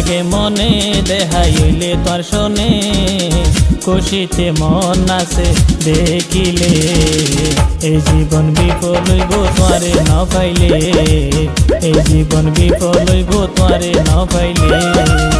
জাগে মনে, দেহাইলে হইলে তোর শোনে। খুশিতে মন আছে, দেখিলে। এই জীবন বিফল হইব তোরে ন পাইলে এই জীবন বিফল হইব তোরে ন পাইলে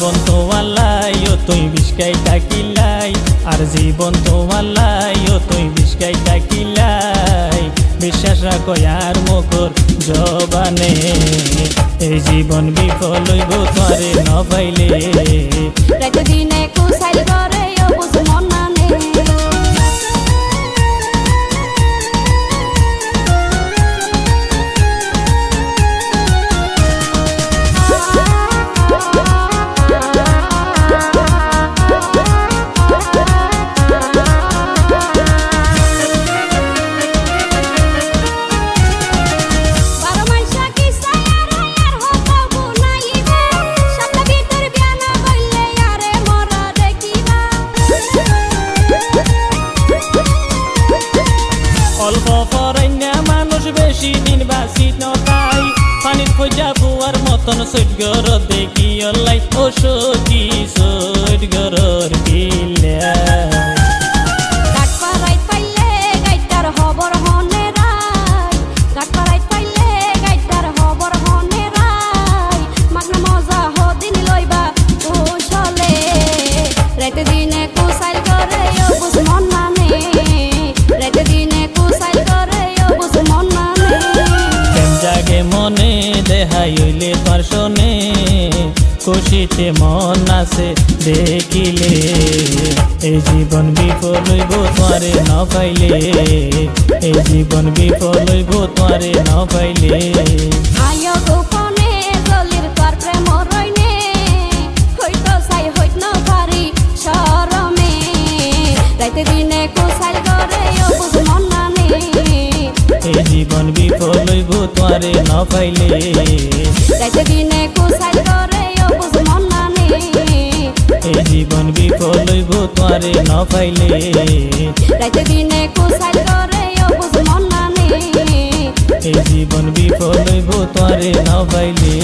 জীবন তোমালাই ও তুই বিষ্কাই ডাকিলাই। আর জীবন তোমালাই ও তুই বিষ্কাই ডাকিলাই। বিশ্বাস রাখো, আর মকর জবানে। এই জীবন বিফল হইব তোমারে ন দিনে করে অল্প পরাইনা মানুষ বেশি দিন বাসি নতাই পানির পয়সা বুয়ার মতন সৈগর দেখি অল্লাই ও সখী সৈগরর কিল্লা দেহাই হইলে তোর শোনে খুশিতে মন নাচে দেখিলে। এই জীবন বিফল হইব তোরে ন পাইলে এই জীবন বিফল হইব তোরে ন পাইলে রাইতে দিনে এই জীবন বিফল হইব তোরে না পাইলে। রাইতে দিনে করে মন এই জীবন বিফল হইব তোরে না পাইলে। রাইতে দিনে কোসাইল করে ও মন এই জীবন বিফল হইব তোরে না পাইলে।